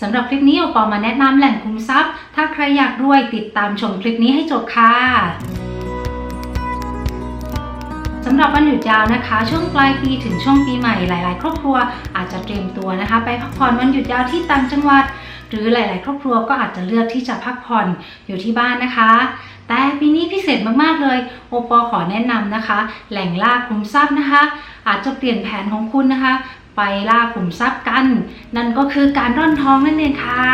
สำหรับคลิปนี้โอปอมาแนะนำแหล่งคุมทรัพย์ ถ้าใครอยากรวยติดตามชมคลิปนี้ให้จบค่ะสำหรับวันหยุดยาวนะคะ ช่วงปลายปีถึงช่วงปีใหม่หลาย ๆ ครอบครัวอาจจะเตรียมตัวนะคะ ไปพักผ่อนวันหยุดยาวที่ต่างจังหวัด หรือหลาย ๆ ครอบครัวก็อาจจะเลือกที่จะพักผ่อนอยู่ที่บ้านนะคะ แต่ปีนี้พิเศษมาก ๆ เลยโอปอขอแนะนำนะคะ แหล่งล่าขุมทรัพย์นะคะ อาจจะเปลี่ยนแผนของคุณนะคะ ไปล่าขุมทรัพย์กัน นั่นก็คือการร่อนทองนั่นเองค่ะ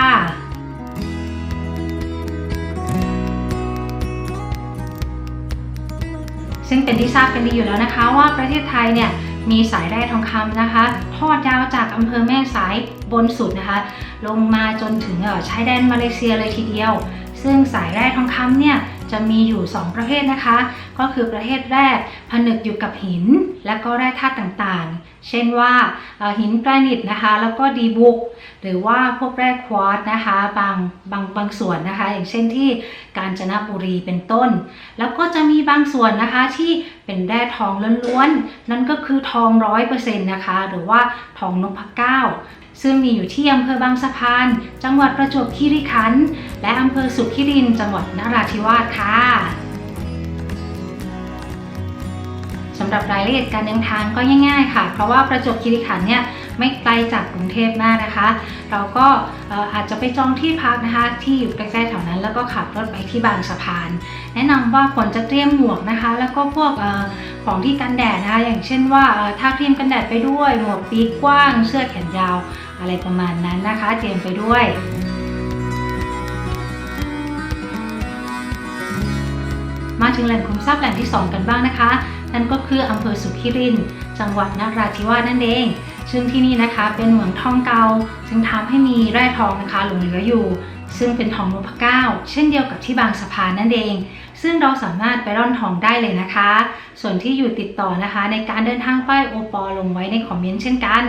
ซึ่งเป็นที่ทราบกันดีอยู่แล้วนะคะว่าประเทศไทยเนี่ยมีสายแร่ทองคำนะคะ ทอดยาวจากอำเภอแม่สายบนสุดนะคะ ลงมาจนถึงชายแดนมาเลเซียเลยทีเดียว ซึ่งสายแร่ทองคำเนี่ย จะมีอยู่ 2 ประเภทนะคะ ก็คือประเภทแรกผนึกอยู่กับหิน และก็แร่ธาตุต่างๆ เช่นว่าหินแกรนิตนะคะ แล้วก็ดีบุก หรือว่าพวกแร่ควอตซ์นะคะ บางบางบางส่วนนะคะ อย่างเช่นที่กาญจนบุรีเป็นต้น แล้วก็จะมีบางส่วนนะคะที่เป็นแร่ทองล้วนๆ นั่นก็คือทองร้อยเปอร์เซ็นต์นะคะ หรือว่าทองนพเก้าซึ่งมีอยู่ที่อำเภอบางสะพาน จังหวัดประจวบคีรีขันธ์และอำเภอสุขิรินจังหวัดนราธิวาสค่ะสำหรับรายละเอียดการเดินทางก็ง่ายๆค่ะ เพราะว่าประจวบคีรีขันธ์เนี่ยไม่ไกลจากกรุงเทพมากนะคะ เราก็อาจจะไปจองที่พักนะคะ ที่อยู่ใกล้ๆแถวนั้น แล้วก็ขับรถไปที่บางสะพาน แนะนำว่าควรจะเตรียมหมวกนะคะ แล้วก็พวก ของที่กันแดดนะคะอย่างเช่นว่าทาครีมกันแดดไปด้วย หมวกปีกกว้างเสื้อแขนยาวอะไรประมาณนั้นนะคะ เตรียมไปด้วยมาถึงแหล่งคุมทรัพย์แหล่งที่ 2 กันบ้างนะคะ นั่นก็คืออำเภอสุขิริน จังหวัดนราธิวาสนั่นเอง ซึ่งที่นี่นะคะเป็นเหมืองทองเก่าซึ่งทำให้มีแร่ทองนะคะหลงเหลืออยู่ ซึ่งเป็นทองนพเก้า เช่นเดียวกับที่บางสะพานนั่นเอง ซึ่งเราสามารถไปร่อนทองได้เลยนะคะ ส่วนที่อยู่ติดต่อนะคะ ในการเดินทางไปโอปอลงไว้ในคอมเมนต์เช่นกัน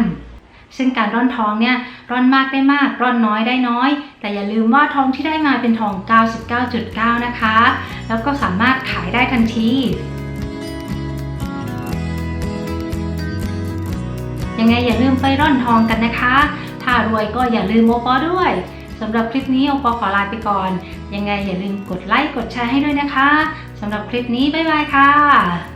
ซึ่งการร่อนทองเนี่ยร่อนมากได้มาก ร่อนน้อยได้น้อย แต่อย่าลืมว่าทองที่ได้มาเป็นทอง 99.9 นะคะ แล้วก็สามารถขายได้ทันทียังไงอย่าลืมไปร่อนทองกันนะคะ ถ้ารวยก็อย่าลืมโอปอด้วย สำหรับคลิปนี้อปอขอลาไปก่อน ยังไงอย่าลืมกดไลค์กดแชร์ให้ด้วยนะคะสำหรับคลิปนี้บ๊ายบายค่ะ